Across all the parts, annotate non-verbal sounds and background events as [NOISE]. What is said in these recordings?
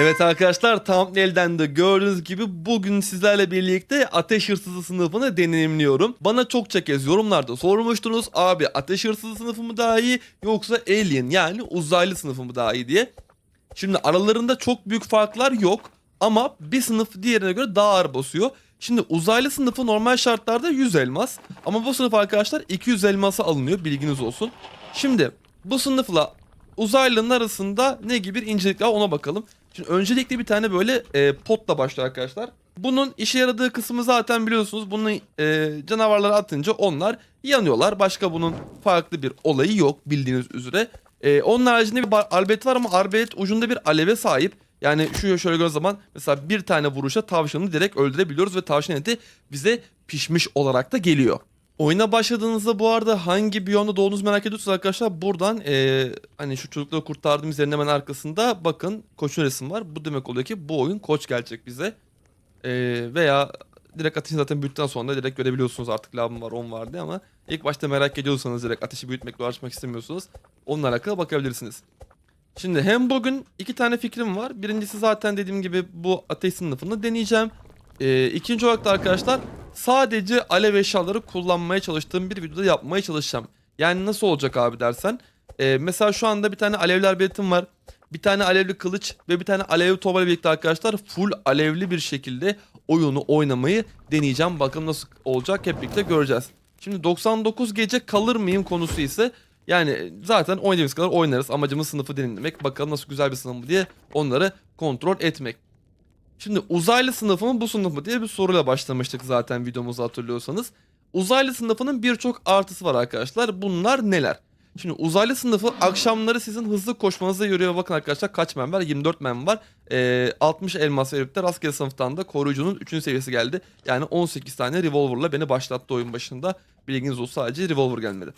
Evet arkadaşlar thumbnail'den de gördüğünüz gibi bugün sizlerle birlikte ateş hırsızı sınıfını deneyimliyorum. Bana çokça kez yorumlarda sormuştunuz abi ateş hırsızı sınıfı mı daha iyi yoksa alien yani uzaylı sınıfı mı daha iyi diye. Şimdi aralarında çok büyük farklar yok ama bir sınıf diğerine göre daha ağır basıyor. Şimdi uzaylı sınıfı normal şartlarda 100 elmas ama bu sınıf arkadaşlar 200 elmasa alınıyor bilginiz olsun. Şimdi bu sınıfla uzaylının arasında ne gibi bir incelik var ona bakalım. Şimdi öncelikle bir tane böyle e, potla başlıyor arkadaşlar. Bunun işe yaradığı kısmı zaten biliyorsunuz. Bunu e, canavarlara atınca onlar yanıyorlar. Başka bunun farklı bir olayı yok bildiğiniz üzere. E, onun haricinde bir arbet var ama arbet ucunda bir aleve sahip. Yani şu şöyle gördüğünüz zaman mesela bir tane vuruşa tavşanı direkt öldürebiliyoruz ve tavşan eti bize pişmiş olarak da geliyor. Oyuna başladığınızda bu arada hangi biyomda doğduğunuzu merak ediyorsanız arkadaşlar buradan eee, hani şu çocukları kurtardığımız yerin hemen arkasında bakın koçun resim var. Bu demek oluyor ki bu oyun koç gelecek bize. Eee, veya direkt ateşi zaten büyüttükten sonra direkt görebiliyorsunuz artık labım var on var diye ama ilk başta merak ediyorsanız direkt ateşi büyütmekle uğraşmak istemiyorsunuz. Onunla alakalı bakabilirsiniz. Şimdi hem bugün iki tane fikrim var. Birincisi zaten dediğim gibi bu ateş sınıfını deneyeceğim. Ee, ikinci olarak da arkadaşlar sadece alev eşyaları kullanmaya çalıştığım bir videoda yapmaya çalışacağım. Yani nasıl olacak abi dersen. Ee, mesela şu anda bir tane alevler belirtim var. Bir tane alevli kılıç ve bir tane alev tobayla birlikte arkadaşlar full alevli bir şekilde oyunu oynamayı deneyeceğim. Bakalım nasıl olacak hep birlikte göreceğiz. Şimdi 99 gece kalır mıyım konusu ise yani zaten oynadığımız kadar oynarız. Amacımız sınıfı deneyimlemek. Bakalım nasıl güzel bir sınıf diye onları kontrol etmek. Şimdi uzaylı sınıfı mı bu sınıf mı diye bir soruyla başlamıştık zaten videomuzu hatırlıyorsanız. Uzaylı sınıfının birçok artısı var arkadaşlar. Bunlar neler? Şimdi uzaylı sınıfı akşamları sizin hızlı koşmanıza yarıyor. Bakın arkadaşlar kaç men var? 24 men var. Ee, 60 elmas verip de rastgele sınıftan da koruyucunun 3. seviyesi geldi. Yani 18 tane revolverla beni başlattı oyun başında. Bilginiz olsun sadece revolver gelmedi.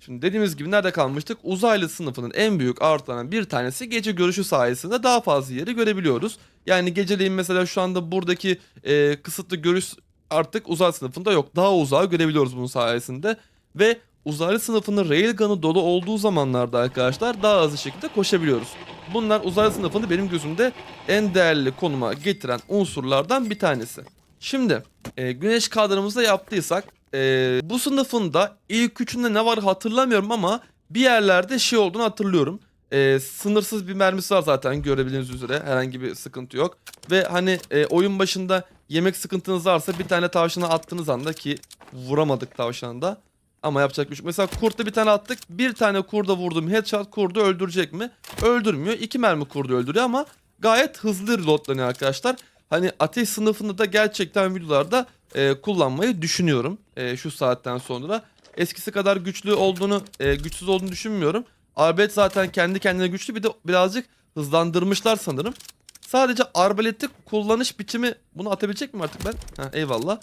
Şimdi dediğimiz gibi nerede kalmıştık? Uzaylı sınıfının en büyük artılarından bir tanesi gece görüşü sayesinde daha fazla yeri görebiliyoruz. Yani geceleyin mesela şu anda buradaki e, kısıtlı görüş artık uzay sınıfında yok. Daha uzağı görebiliyoruz bunun sayesinde. Ve uzaylı sınıfının railgun'ı dolu olduğu zamanlarda arkadaşlar daha hızlı şekilde koşabiliyoruz. Bunlar uzaylı sınıfını benim gözümde en değerli konuma getiren unsurlardan bir tanesi. Şimdi e, güneş kadranımızda yaptıysak e, bu sınıfında ilk üçünde ne var hatırlamıyorum ama bir yerlerde şey olduğunu hatırlıyorum. E, sınırsız bir mermisi var zaten görebildiğiniz üzere herhangi bir sıkıntı yok. Ve hani e, oyun başında yemek sıkıntınız varsa bir tane tavşana attığınız anda ki vuramadık tavşanda. Ama yapacak bir şey. Mesela kurda bir tane attık. Bir tane kurda vurdum. Headshot kurdu öldürecek mi? Öldürmüyor. İki mermi kurdu öldürüyor ama gayet hızlı reloadlanıyor arkadaşlar. Hani ateş sınıfını da gerçekten videolarda e, kullanmayı düşünüyorum. E, şu saatten sonra. Eskisi kadar güçlü olduğunu, e, güçsüz olduğunu düşünmüyorum. Arbet zaten kendi kendine güçlü. Bir de birazcık hızlandırmışlar sanırım. Sadece arbaleti kullanış biçimi bunu atabilecek miyim artık ben? Ha, eyvallah.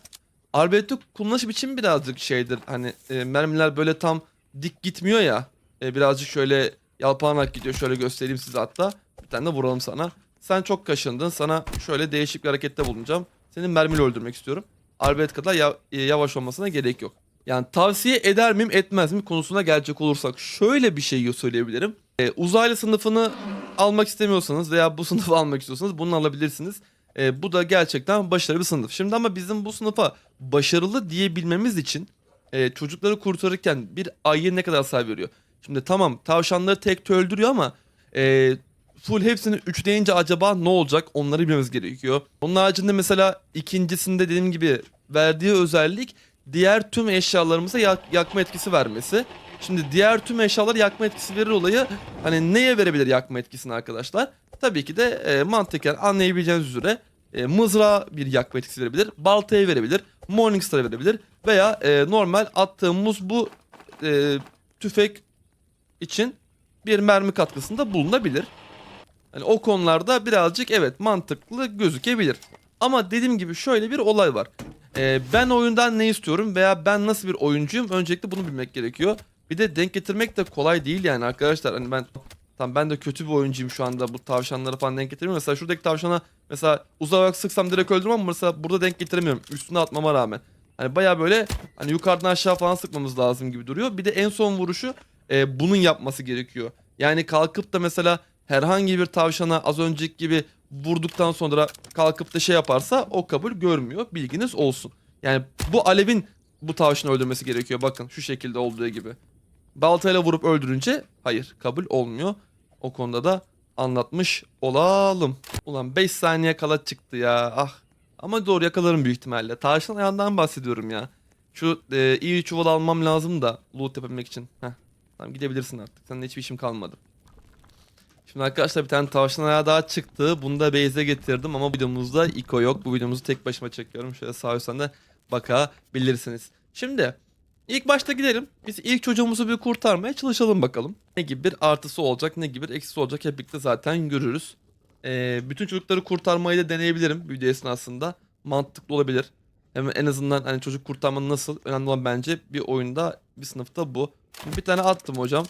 Arbaleti kullanış biçimi birazcık şeydir. Hani e, mermiler böyle tam dik gitmiyor ya. E, birazcık şöyle yalpalanak gidiyor. Şöyle göstereyim size hatta. Bir tane de vuralım sana. Sen çok kaşındın. Sana şöyle değişik bir harekette bulunacağım. Senin mermiyle öldürmek istiyorum. Arbalet kadar e, yavaş olmasına gerek yok. Yani tavsiye eder miyim etmez mi konusuna gelecek olursak şöyle bir şey söyleyebilirim. E, uzaylı sınıfını almak istemiyorsanız veya bu [LAUGHS] sınıfı almak istiyorsanız bunu alabilirsiniz. E, bu da gerçekten başarılı bir sınıf. Şimdi ama bizim bu sınıfa başarılı diyebilmemiz için e, çocukları kurtarırken bir ayı ne kadar sayı veriyor? Şimdi tamam tavşanları tek öldürüyor ama e, full hepsini 3 deyince acaba ne olacak onları bilmemiz gerekiyor. Onun haricinde mesela ikincisinde dediğim gibi verdiği özellik diğer tüm eşyalarımıza yak- yakma etkisi vermesi. Şimdi diğer tüm eşyalar yakma etkisi verir olayı hani neye verebilir yakma etkisini arkadaşlar? Tabii ki de e, mantıken anlayabileceğiniz üzere e, mızrağa bir yakma etkisi verebilir, baltaya verebilir, Morningstar'a verebilir veya e, normal attığımız bu e, tüfek için bir mermi katkısında bulunabilir. Hani o konularda birazcık evet mantıklı gözükebilir. Ama dediğim gibi şöyle bir olay var. Ee, ben oyundan ne istiyorum veya ben nasıl bir oyuncuyum öncelikle bunu bilmek gerekiyor. Bir de denk getirmek de kolay değil yani arkadaşlar. Hani ben tam ben de kötü bir oyuncuyum şu anda bu tavşanları falan denk getiremiyorum. Mesela şuradaki tavşana mesela uzak sıksam direkt öldürmem ama mesela burada denk getiremiyorum. Üstüne atmama rağmen. Hani baya böyle hani yukarıdan aşağı falan sıkmamız lazım gibi duruyor. Bir de en son vuruşu e, bunun yapması gerekiyor. Yani kalkıp da mesela herhangi bir tavşana az önceki gibi vurduktan sonra kalkıp da şey yaparsa o kabul görmüyor. Bilginiz olsun. Yani bu alevin bu tavşanı öldürmesi gerekiyor. Bakın şu şekilde olduğu gibi. Baltayla vurup öldürünce hayır kabul olmuyor. O konuda da anlatmış olalım. Ulan 5 saniye kala çıktı ya. Ah. Ama doğru yakalarım büyük ihtimalle. Tavşan ayağından bahsediyorum ya. Şu e, iyi çuval almam lazım da loot yapabilmek için. Heh. Tamam gidebilirsin artık. Seninle hiçbir işim kalmadı. Şimdi arkadaşlar bir tane tavşan ayağı daha çıktı. Bunu da base'e getirdim ama videomuzda Iko yok. Bu videomuzu tek başıma çekiyorum. Şöyle sağ üstten de bakabilirsiniz. Şimdi ilk başta gidelim. Biz ilk çocuğumuzu bir kurtarmaya çalışalım bakalım. Ne gibi bir artısı olacak ne gibi bir eksisi olacak hep birlikte zaten görürüz. Ee, bütün çocukları kurtarmayı da deneyebilirim video esnasında. Mantıklı olabilir. Hem en azından hani çocuk kurtarmanın nasıl önemli olan bence bir oyunda bir sınıfta bu. Bir tane attım hocam.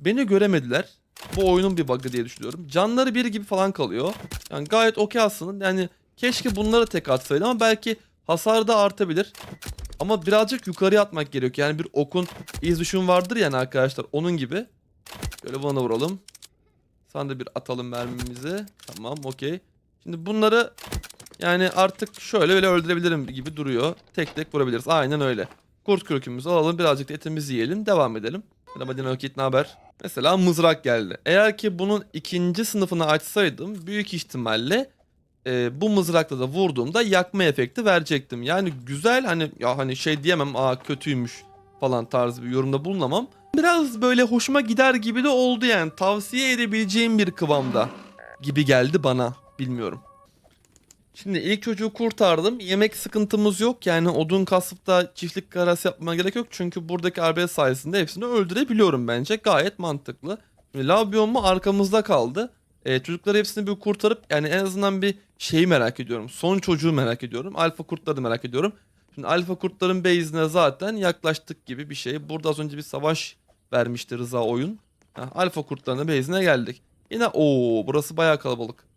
Beni göremediler. Bu oyunun bir bug'ı diye düşünüyorum. Canları bir gibi falan kalıyor. Yani gayet okey aslında. Yani keşke bunları tek atsaydı ama belki hasar da artabilir. Ama birazcık yukarıya atmak gerekiyor. Yani bir okun iz düşüm vardır yani arkadaşlar. Onun gibi. Böyle buna vuralım. Sana da bir atalım mermimizi. Tamam okey. Şimdi bunları yani artık şöyle böyle öldürebilirim gibi duruyor. Tek tek vurabiliriz. Aynen öyle. Kurt kürkümüzü alalım. Birazcık da etimizi yiyelim. Devam edelim. Merhaba Dinokit ne haber? Mesela mızrak geldi. Eğer ki bunun ikinci sınıfını açsaydım büyük ihtimalle e, bu mızrakla da vurduğumda yakma efekti verecektim. Yani güzel hani ya hani şey diyemem aa kötüymüş falan tarzı bir yorumda bulunamam. Biraz böyle hoşuma gider gibi de oldu yani. Tavsiye edebileceğim bir kıvamda gibi geldi bana. Bilmiyorum. Şimdi ilk çocuğu kurtardım. Yemek sıkıntımız yok. Yani odun kasıp da çiftlik karası yapmama gerek yok. Çünkü buradaki arbelet sayesinde hepsini öldürebiliyorum bence. Gayet mantıklı. Şimdi Labion mu arkamızda kaldı. Ee, çocukları hepsini bir kurtarıp yani en azından bir şeyi merak ediyorum. Son çocuğu merak ediyorum. Alfa kurtları merak ediyorum. Şimdi alfa kurtların base'ine zaten yaklaştık gibi bir şey. Burada az önce bir savaş vermişti Rıza oyun. Heh, alfa kurtlarının base'ine geldik. Yine o burası bayağı kalabalık.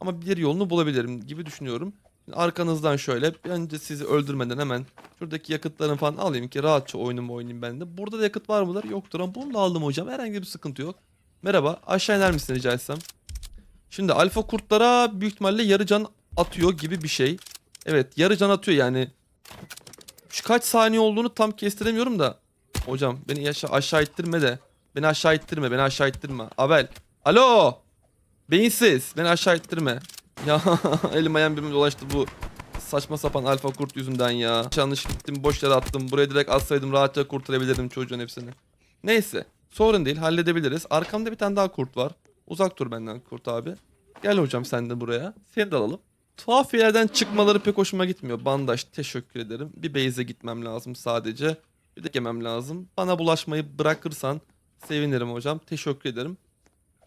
Ama bir yolunu bulabilirim gibi düşünüyorum. Arkanızdan şöyle önce sizi öldürmeden hemen şuradaki yakıtlarını falan alayım ki rahatça oyunumu oynayayım ben de. Burada da yakıt var mıdır? Yoktur ama bunu da aldım hocam. Herhangi bir sıkıntı yok. Merhaba aşağı iner misin rica etsem? Şimdi alfa kurtlara büyük ihtimalle yarı can atıyor gibi bir şey. Evet yarı can atıyor yani. Şu kaç saniye olduğunu tam kestiremiyorum da. Hocam beni aşağı ittirme de. Beni aşağı ittirme beni aşağı ittirme. Abel. Alo. Beyinsiz. Beni aşağı ittirme. Ya [LAUGHS] elim ayağım birbirine dolaştı bu saçma sapan alfa kurt yüzünden ya. Yanlış gittim boş yere attım. Buraya direkt atsaydım rahatça kurtarabilirdim çocuğun hepsini. Neyse. Sorun değil halledebiliriz. Arkamda bir tane daha kurt var. Uzak dur benden kurt abi. Gel hocam sen de buraya. Seni de alalım. Tuhaf yerden çıkmaları pek hoşuma gitmiyor. Bandaj teşekkür ederim. Bir base'e gitmem lazım sadece. Bir de yemem lazım. Bana bulaşmayı bırakırsan sevinirim hocam. Teşekkür ederim.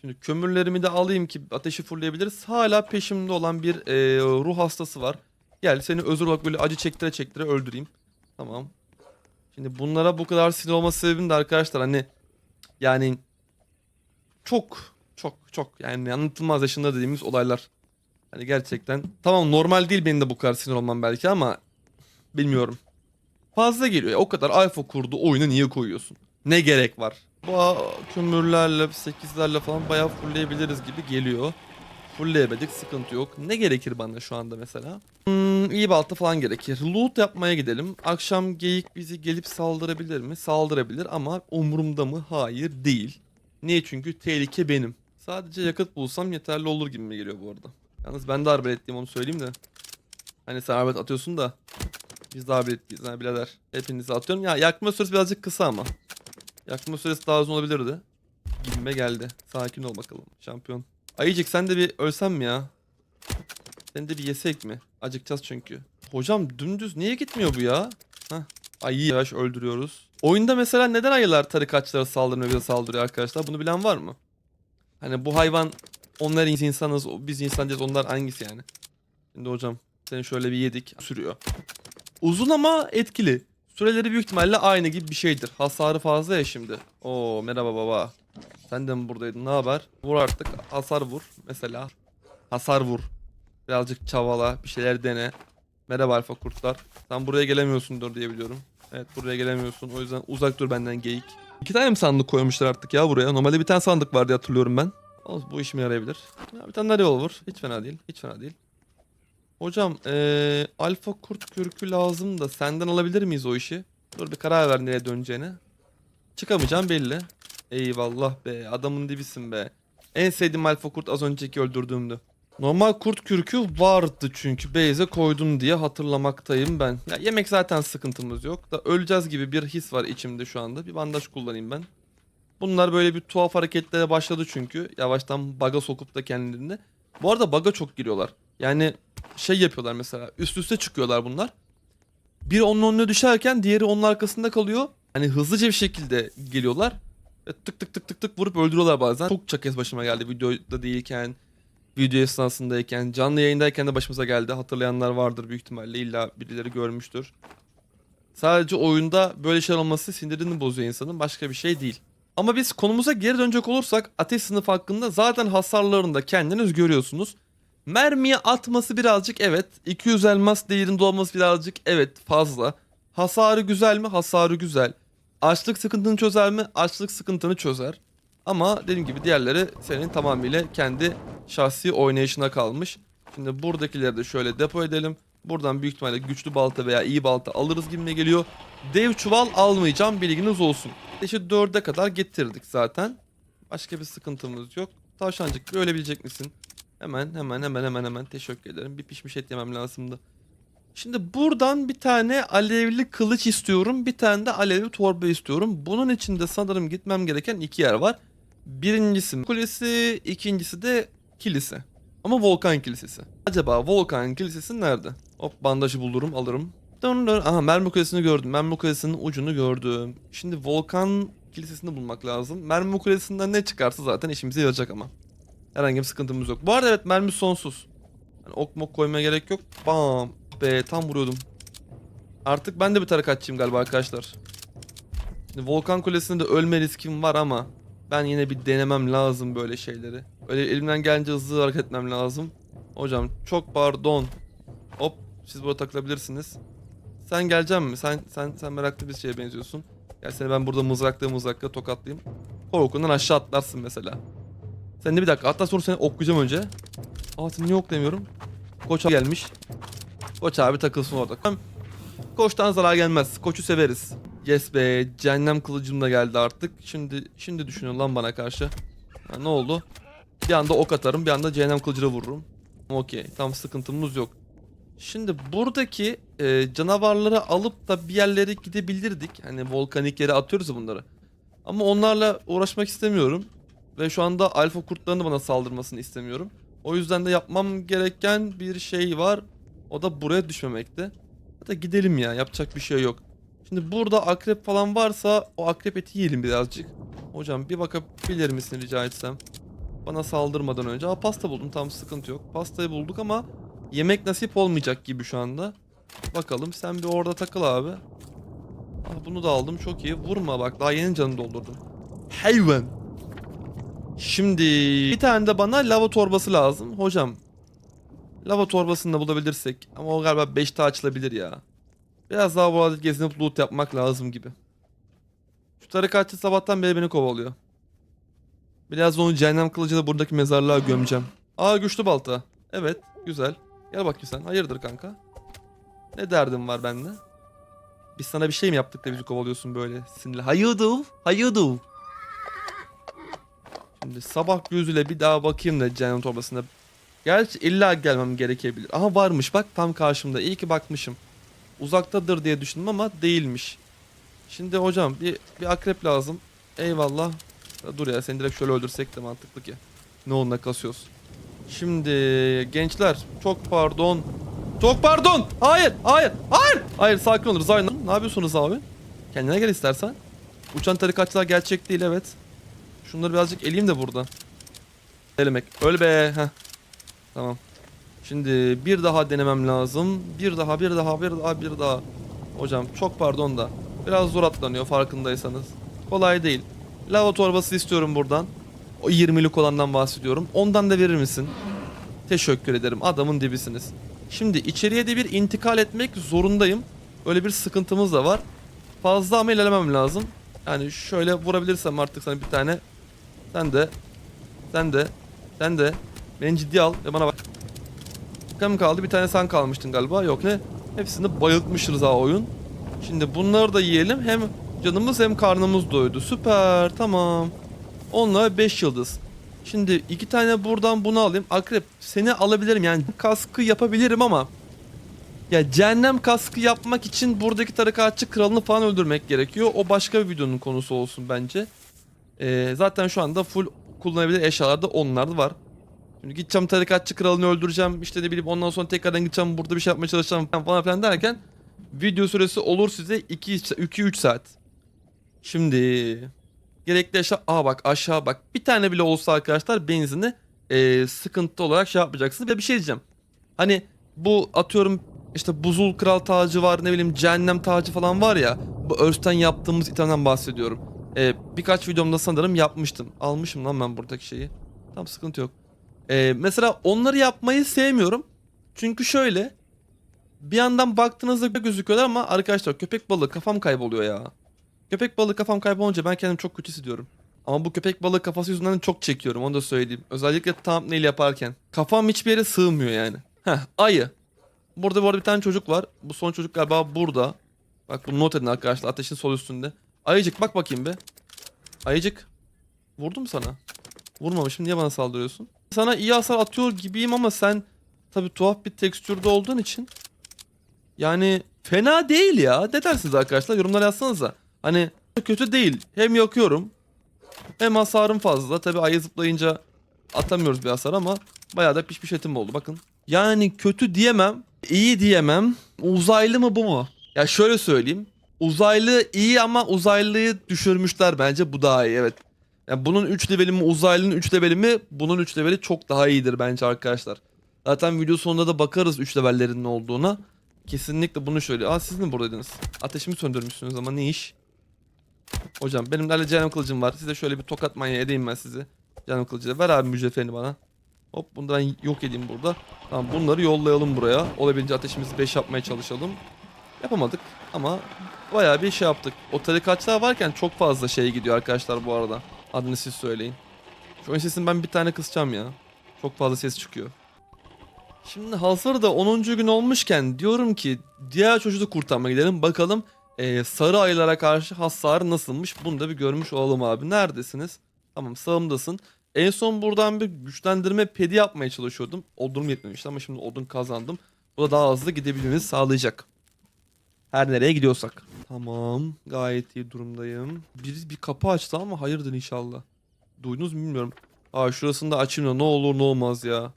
Şimdi kömürlerimi de alayım ki ateşi fullleyebiliriz. Hala peşimde olan bir e, ruh hastası var. Gel seni özür olarak böyle acı çektire çektire öldüreyim. Tamam. Şimdi bunlara bu kadar sinir olma sebebim de arkadaşlar hani yani çok çok çok yani anlatılmaz yaşında dediğimiz olaylar. Hani gerçekten tamam normal değil benim de bu kadar sinir olmam belki ama bilmiyorum. Fazla geliyor. O kadar alfa kurdu oyuna niye koyuyorsun? Ne gerek var? Bu kömürlerle, 8'lerle falan bayağı fullleyebiliriz gibi geliyor. Fullleyemedik sıkıntı yok. Ne gerekir bana şu anda mesela? Hmm, iyi balta falan gerekir. Loot yapmaya gidelim. Akşam geyik bizi gelip saldırabilir mi? Saldırabilir ama umurumda mı? Hayır değil. Niye? Çünkü tehlike benim. Sadece yakıt bulsam yeterli olur gibi mi geliyor bu arada. Yalnız ben de arbeletliyim onu söyleyeyim de. Hani sen arbelet atıyorsun da. Biz de arbeletliyiz ha birader. Hepinizi atıyorum. Ya yakma süresi birazcık kısa ama. Yakma süresi daha uzun olabilirdi. Gibime geldi. Sakin ol bakalım şampiyon. Ayıcık sen de bir ölsen mi ya? Sen de bir yesek mi? Acıkacağız çünkü. Hocam dümdüz niye gitmiyor bu ya? Heh. Ayıyı yavaş öldürüyoruz. Oyunda mesela neden ayılar tarikatçılara saldırmıyor bize saldırıyor arkadaşlar? Bunu bilen var mı? Hani bu hayvan onlar insanız biz insan değiliz onlar hangisi yani? Şimdi hocam seni şöyle bir yedik sürüyor. Uzun ama etkili. Süreleri büyük ihtimalle aynı gibi bir şeydir. Hasarı fazla ya şimdi. Oo merhaba baba. Sen de mi buradaydın? Ne haber? Vur artık. Hasar vur mesela. Hasar vur. Birazcık çavala. Bir şeyler dene. Merhaba alfa kurtlar. Sen buraya gelemiyorsundur diye biliyorum. Evet buraya gelemiyorsun. O yüzden uzak dur benden geyik. İki tane mi sandık koymuşlar artık ya buraya? Normalde bir tane sandık vardı hatırlıyorum ben. Olsun, bu işime yarayabilir. Ya, bir tane daha revolver. Hiç fena değil. Hiç fena değil. Hocam eee alfa kurt kürkü lazım da senden alabilir miyiz o işi? Dur bir karar ver nereye döneceğine. Çıkamayacağım belli. Eyvallah be adamın dibisin be. En sevdiğim alfa kurt az önceki öldürdüğümdü. Normal kurt kürkü vardı çünkü Beyze koydum diye hatırlamaktayım ben. Ya yemek zaten sıkıntımız yok da öleceğiz gibi bir his var içimde şu anda. Bir bandaj kullanayım ben. Bunlar böyle bir tuhaf hareketlere başladı çünkü. Yavaştan baga sokup da kendilerini. Bu arada baga çok giriyorlar. Yani şey yapıyorlar mesela üst üste çıkıyorlar bunlar. Biri onun önüne düşerken diğeri onun arkasında kalıyor. Hani hızlıca bir şekilde geliyorlar. Tık tık tık tık tık vurup öldürüyorlar bazen. Çok kez başıma geldi videoda değilken, video esnasındayken, canlı yayındayken de başımıza geldi. Hatırlayanlar vardır büyük ihtimalle. İlla birileri görmüştür. Sadece oyunda böyle şeyler olması sinirini bozuyor insanın. Başka bir şey değil. Ama biz konumuza geri dönecek olursak ateş sınıfı hakkında zaten hasarlarını da kendiniz görüyorsunuz. Mermiye atması birazcık evet. 200 elmas değerinde olması birazcık evet fazla. Hasarı güzel mi? Hasarı güzel. Açlık sıkıntını çözer mi? Açlık sıkıntını çözer. Ama dediğim gibi diğerleri senin tamamıyla kendi şahsi oynayışına kalmış. Şimdi buradakileri de şöyle depo edelim. Buradan büyük ihtimalle güçlü balta veya iyi balta alırız gibime geliyor. Dev çuval almayacağım bilginiz olsun. İşte 4'e kadar getirdik zaten. Başka bir sıkıntımız yok. Tavşancık ölebilecek misin? Hemen hemen hemen hemen hemen teşekkür ederim. Bir pişmiş et yemem lazımdı. Şimdi buradan bir tane alevli kılıç istiyorum. Bir tane de alevli torba istiyorum. Bunun için de sanırım gitmem gereken iki yer var. Birincisi kulesi, ikincisi de kilise. Ama volkan kilisesi. Acaba volkan kilisesi nerede? Hop bandajı bulurum alırım. Dön dön. Aha mermi kulesini gördüm. Mermi kulesinin ucunu gördüm. Şimdi volkan kilisesini bulmak lazım. Mermi kulesinden ne çıkarsa zaten işimize yarayacak ama. Herhangi bir sıkıntımız yok. Bu arada evet mermi sonsuz. Yani ok mok koymaya gerek yok. Bam. Be tam vuruyordum. Artık ben de bir tarikatçıyım galiba arkadaşlar. Şimdi Volkan Kulesi'nde de ölme riskim var ama ben yine bir denemem lazım böyle şeyleri. Öyle elimden gelince hızlı hareket etmem lazım. Hocam çok pardon. Hop siz burada takılabilirsiniz. Sen gelecek mi? Sen sen sen meraklı bir şeye benziyorsun. Gel seni ben burada mızrakla mızrakla tokatlayayım. Korkundan aşağı atlarsın mesela. Sen de bir dakika hatta sonra seni oklayacağım önce. Aa seni niye oklayamıyorum? Koç abi gelmiş. Koç abi takılsın orada. Koçtan zarar gelmez. Koçu severiz. Yes be cehennem kılıcım da geldi artık. Şimdi şimdi düşünün lan bana karşı. Ha, ne oldu? Bir anda ok atarım bir anda cehennem kılıcıyla vururum. Okey tam sıkıntımız yok. Şimdi buradaki e, canavarları alıp da bir yerlere gidebilirdik. Hani volkanik yere atıyoruz bunları. Ama onlarla uğraşmak istemiyorum. Ve şu anda alfa kurtlarını bana saldırmasını istemiyorum. O yüzden de yapmam gereken bir şey var. O da buraya düşmemekte. Hatta gidelim ya yapacak bir şey yok. Şimdi burada akrep falan varsa o akrep eti yiyelim birazcık. Hocam bir bakabilir misin rica etsem? Bana saldırmadan önce. Aa pasta buldum tam sıkıntı yok. Pastayı bulduk ama yemek nasip olmayacak gibi şu anda. Bakalım sen bir orada takıl abi. Ah bunu da aldım çok iyi. Vurma bak daha yeni canını doldurdum. Hayvan. Şimdi bir tane de bana lava torbası lazım. Hocam lava torbasını da bulabilirsek ama o galiba 5'te açılabilir ya. Biraz daha burada gezinip loot yapmak lazım gibi. Şu tarikatçı sabahtan beri beni kovalıyor. Biraz onu cehennem kılıcıyla buradaki mezarlığa gömeceğim. Aa güçlü balta. Evet güzel. Gel bakayım sen. Hayırdır kanka? Ne derdin var bende? Biz sana bir şey mi yaptık da bizi kovalıyorsun böyle sinirli? Hayırdır? Hayırdır? Şimdi sabah gözüyle bir daha bakayım da cehennem torbasına. Gerçi illa gelmem gerekebilir. Aha varmış bak tam karşımda. İyi ki bakmışım. Uzaktadır diye düşündüm ama değilmiş. Şimdi hocam bir, bir akrep lazım. Eyvallah. Dur ya seni direkt şöyle öldürsek de mantıklı ki. Ne onunla kasıyoruz. Şimdi gençler çok pardon. Çok pardon. Hayır, hayır, hayır. Hayır sakin oluruz. Aynen. Ne yapıyorsunuz abi? Kendine gel istersen. Uçan tarikatçılar gerçek değil evet. Şunları birazcık eleyim de burada. Elemek. Öl be. Heh. Tamam. Şimdi bir daha denemem lazım. Bir daha, bir daha, bir daha, bir daha. Hocam çok pardon da. Biraz zor atlanıyor farkındaysanız. Kolay değil. Lava torbası istiyorum buradan. O 20'lik olandan bahsediyorum. Ondan da verir misin? Teşekkür ederim. Adamın dibisiniz. Şimdi içeriye de bir intikal etmek zorundayım. Öyle bir sıkıntımız da var. Fazla ama ilerlemem lazım. Yani şöyle vurabilirsem artık sana bir tane. Sen de Sen de. Sen de. Beni ciddiye al ve bana bak. Kim kaldı? Bir tane sen kalmıştın galiba. Yok ne? Hepsini bayıltmışız ha oyun. Şimdi bunları da yiyelim. Hem canımız hem karnımız doydu. Süper. Tamam. Onunla 5 yıldız. Şimdi iki tane buradan bunu alayım. Akrep seni alabilirim yani kaskı yapabilirim ama ya cehennem kaskı yapmak için buradaki tarikatçı kralını falan öldürmek gerekiyor. O başka bir videonun konusu olsun bence. Ee, zaten şu anda full kullanabilir eşyalar da onlar da var. Şimdi gideceğim tarikatçı kralını öldüreceğim. İşte ne bileyim ondan sonra tekrardan gideceğim burada bir şey yapmaya çalışacağım falan filan derken video süresi olur size 2-3 saat. Şimdi gerekli eşya... Aa bak aşağı bak. Bir tane bile olsa arkadaşlar benzini ee, sıkıntı olarak şey yapmayacaksınız. Ve bir şey diyeceğim. Hani bu atıyorum işte buzul kral tacı var ne bileyim cehennem tacı falan var ya. Bu örsten yaptığımız itemden bahsediyorum. Ee, birkaç videomda sanırım yapmıştım. Almışım lan ben buradaki şeyi. Tamam sıkıntı yok. Ee, mesela onları yapmayı sevmiyorum. Çünkü şöyle. Bir yandan baktığınızda gözüküyorlar ama arkadaşlar köpek balığı kafam kayboluyor ya. Köpek balığı kafam kaybolunca ben kendimi çok kötü hissediyorum. Ama bu köpek balığı kafası yüzünden çok çekiyorum onu da söyleyeyim. Özellikle thumbnail yaparken. Kafam hiçbir yere sığmıyor yani. Heh ayı. Burada bu arada bir tane çocuk var. Bu son çocuk galiba burada. Bak bunu not edin arkadaşlar ateşin sol üstünde. Ayıcık bak bakayım be. Ayıcık. Vurdum sana. Vurmamışım niye bana saldırıyorsun? Sana iyi hasar atıyor gibiyim ama sen tabi tuhaf bir tekstürde olduğun için yani fena değil ya. Ne dersiniz arkadaşlar? Yorumlara yazsanıza. Hani kötü değil. Hem yakıyorum hem hasarım fazla. Tabi ayı zıplayınca atamıyoruz bir hasar ama bayağı da pişmiş etim oldu bakın. Yani kötü diyemem, iyi diyemem. Uzaylı mı bu mu? Ya şöyle söyleyeyim. Uzaylı iyi ama uzaylıyı düşürmüşler bence bu daha iyi evet. Yani bunun 3 leveli mi uzaylının 3 leveli mi bunun 3 leveli çok daha iyidir bence arkadaşlar. Zaten video sonunda da bakarız 3 levellerinin ne olduğuna. Kesinlikle bunu şöyle. Aa siz mi buradaydınız? Ateşimi söndürmüşsünüz ama ne iş? Hocam benim de cehennem kılıcım var. Size şöyle bir tokat manyağı edeyim ben sizi. Cehennem kılıcı. Ver abi mücevherini bana. Hop bunu ben yok edeyim burada. Tamam bunları yollayalım buraya. Olabildiğince ateşimizi 5 yapmaya çalışalım. Yapamadık ama bayağı bir şey yaptık. O tarikatçılar varken çok fazla şey gidiyor arkadaşlar bu arada. Adını siz söyleyin. Şu oyun sesini ben bir tane kısacağım ya. Çok fazla ses çıkıyor. Şimdi hazır da 10. gün olmuşken diyorum ki diğer çocuğu kurtarmaya gidelim. Bakalım eee, sarı ayılara karşı hasarı nasılmış. Bunu da bir görmüş olalım abi. Neredesiniz? Tamam sağımdasın. En son buradan bir güçlendirme pedi yapmaya çalışıyordum. Odunum yetmemişti ama şimdi odun kazandım. Bu da daha hızlı gidebilmemizi sağlayacak. Her nereye gidiyorsak. Tamam. Gayet iyi durumdayım. Biri bir kapı açtı ama hayırdır inşallah. Duydunuz mu bilmiyorum. Aa şurasını da açayım da ne olur ne olmaz ya.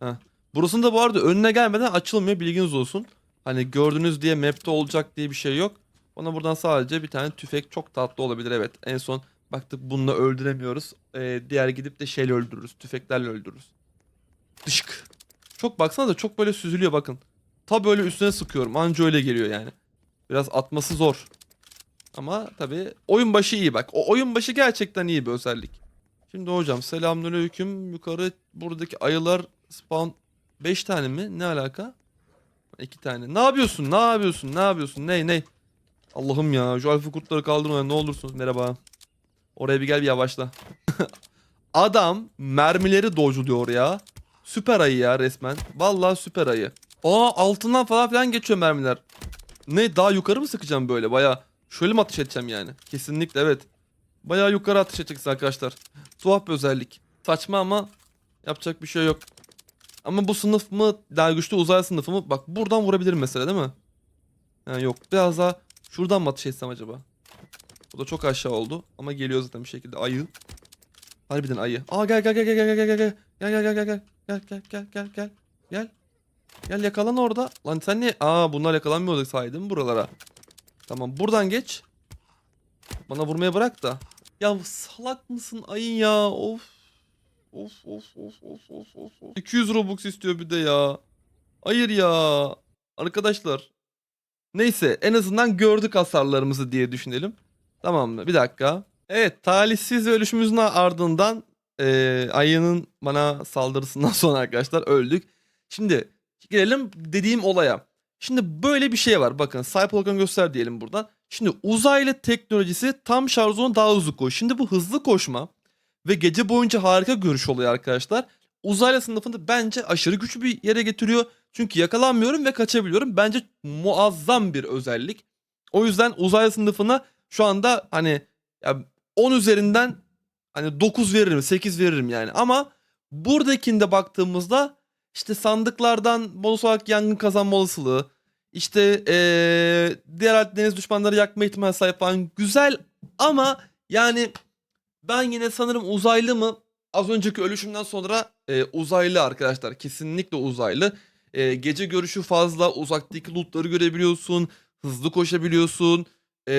Heh. Burasının da bu arada önüne gelmeden açılmıyor bilginiz olsun. Hani gördünüz diye map'te olacak diye bir şey yok. Ona buradan sadece bir tane tüfek çok tatlı olabilir evet. En son baktık bununla öldüremiyoruz. Ee, diğer gidip de şeyle öldürürüz. Tüfeklerle öldürürüz. Dışık. Çok baksana da çok böyle süzülüyor bakın. Ta böyle üstüne sıkıyorum. Anca öyle geliyor yani. Biraz atması zor. Ama tabii oyun başı iyi bak. O oyun başı gerçekten iyi bir özellik. Şimdi hocam selamünaleyküm. Yukarı buradaki ayılar spawn 5 tane mi? Ne alaka? 2 tane. Ne yapıyorsun? Ne yapıyorsun? Ne yapıyorsun? Ney ney? Allah'ım ya şu alfa kurtları kaldırma ne olursunuz. Merhaba. Oraya bir gel bir yavaşla. [LAUGHS] Adam mermileri dojluyor ya. Süper ayı ya resmen. Vallahi süper ayı. Aa altından falan filan geçiyor mermiler. Ne daha yukarı mı sıkacağım böyle? Baya şöyle mi ateş edeceğim yani? Kesinlikle evet. Baya yukarı ateş edeceksiniz arkadaşlar. Tuhaf bir özellik. Saçma ama yapacak bir şey yok. Ama bu sınıf mı daha güçlü uzay sınıfı mı? Bak buradan vurabilirim mesela değil mi? Ha, yok biraz daha şuradan mı ateş etsem acaba? Bu da çok aşağı oldu ama geliyor zaten bir şekilde ayı. Harbiden ayı. Aa gel gel gel gel gel gel gel gel gel gel gel gel gel gel gel gel gel gel Gel yakalan orada. Lan sen niye? Aa bunlar yakalanmıyorduk saydım buralara. Tamam buradan geç. Bana vurmaya bırak da. Ya salak mısın ayın ya? Of. Of of of of of of. of. 200 Robux istiyor bir de ya. Hayır ya. Arkadaşlar. Neyse en azından gördük hasarlarımızı diye düşünelim. Tamam mı? Bir dakika. Evet talihsiz ölüşümüzün ardından eee, ayının bana saldırısından [LAUGHS] sonra arkadaşlar öldük. Şimdi gelelim dediğim olaya. Şimdi böyle bir şey var. Bakın Cyberpunk'ın göster diyelim buradan. Şimdi uzaylı teknolojisi tam şarjonu daha hızlı koş. Şimdi bu hızlı koşma ve gece boyunca harika görüş oluyor arkadaşlar. Uzaylı sınıfını bence aşırı güçlü bir yere getiriyor. Çünkü yakalanmıyorum ve kaçabiliyorum. Bence muazzam bir özellik. O yüzden uzaylı sınıfına şu anda hani ya 10 üzerinden hani 9 veririm 8 veririm yani. Ama buradakinde baktığımızda işte sandıklardan bonus olarak yangın kazanma olasılığı, işte eee diğer deniz düşmanları yakma ihtimali sahip falan güzel ama yani ben yine sanırım uzaylı mı? Az önceki ölüşümden sonra e, uzaylı arkadaşlar. Kesinlikle uzaylı. E, gece görüşü fazla. Uzaktaki lootları görebiliyorsun. Hızlı koşabiliyorsun. E,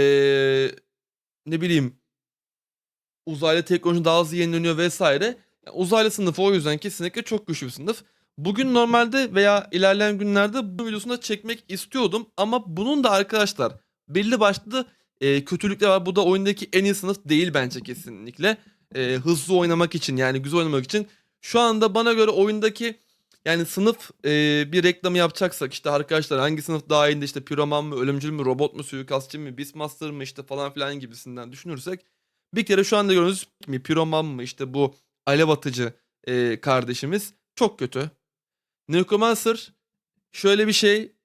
ne bileyim. Uzaylı teknoloji daha hızlı yenileniyor vesaire. Yani uzaylı sınıfı o yüzden kesinlikle çok güçlü bir sınıf. Bugün normalde veya ilerleyen günlerde bu videosunu da çekmek istiyordum. Ama bunun da arkadaşlar belli başlı e, kötülükler var. Bu da oyundaki en iyi sınıf değil bence kesinlikle. E, hızlı oynamak için yani güzel oynamak için. Şu anda bana göre oyundaki yani sınıf e, bir reklamı yapacaksak işte arkadaşlar hangi sınıf daha iyiydi işte piroman mı, ölümcül mü, robot mu, suikastçı mı, beastmaster mı işte falan filan gibisinden düşünürsek bir kere şu anda gördüğünüz mi piroman mı işte bu alev atıcı e, kardeşimiz çok kötü. Necromancer şöyle bir şey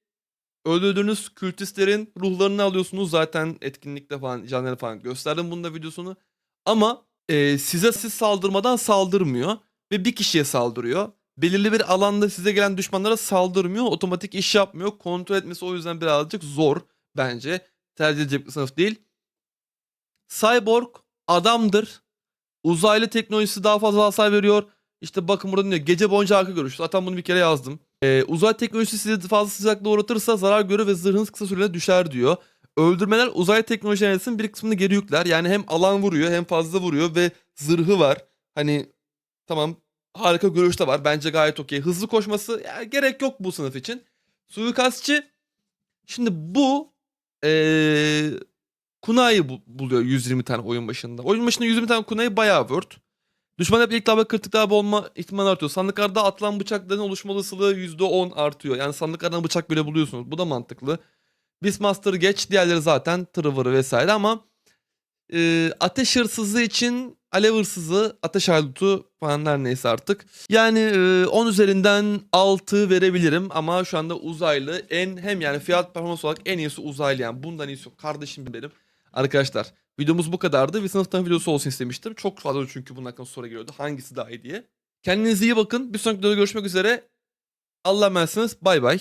öldürdüğünüz kültistlerin ruhlarını alıyorsunuz zaten etkinlikte falan canları falan gösterdim bunda videosunu. Ama e, size siz saldırmadan saldırmıyor ve bir kişiye saldırıyor. Belirli bir alanda size gelen düşmanlara saldırmıyor. Otomatik iş yapmıyor. Kontrol etmesi o yüzden birazcık zor bence. Tercih edilecek bir sınıf değil. Cyborg adamdır. Uzaylı teknolojisi daha fazla hasar veriyor. İşte bakın burada diyor gece boyunca arka görüş. Zaten bunu bir kere yazdım. Ee, uzay teknolojisi sizi fazla sıcaklığa uğratırsa zarar görür ve zırhınız kısa sürede düşer diyor. Öldürmeler uzay teknoloji enerjisinin bir kısmını geri yükler. Yani hem alan vuruyor hem fazla vuruyor ve zırhı var. Hani tamam harika görüş de var. Bence gayet okey. Hızlı koşması ya, gerek yok bu sınıf için. Suikastçı şimdi bu ee, Kunay'ı bu- buluyor 120 tane oyun başında. Oyun başında 120 tane Kunay'ı bayağı word. Düşman hep ilk darbe kritik darbe olma ihtimali artıyor. Sandıklarda atılan bıçakların oluşma olasılığı %10 artıyor. Yani sandıklardan bıçak bile buluyorsunuz. Bu da mantıklı. Beastmaster geç. Diğerleri zaten tırıvırı vesaire ama e, ateş hırsızı için alev hırsızı, ateş haydutu falan her neyse artık. Yani e, 10 üzerinden 6 verebilirim ama şu anda uzaylı en hem yani fiyat performans olarak en iyisi uzaylı yani bundan iyisi yok. Kardeşim benim. Arkadaşlar videomuz bu kadardı. Bir sınıftan videosu olsun istemiştim. Çok fazla çünkü bunun hakkında soru geliyordu. Hangisi daha iyi diye. Kendinize iyi bakın. Bir sonraki videoda görüşmek üzere. Allah'a emanetsiniz. Bay bay.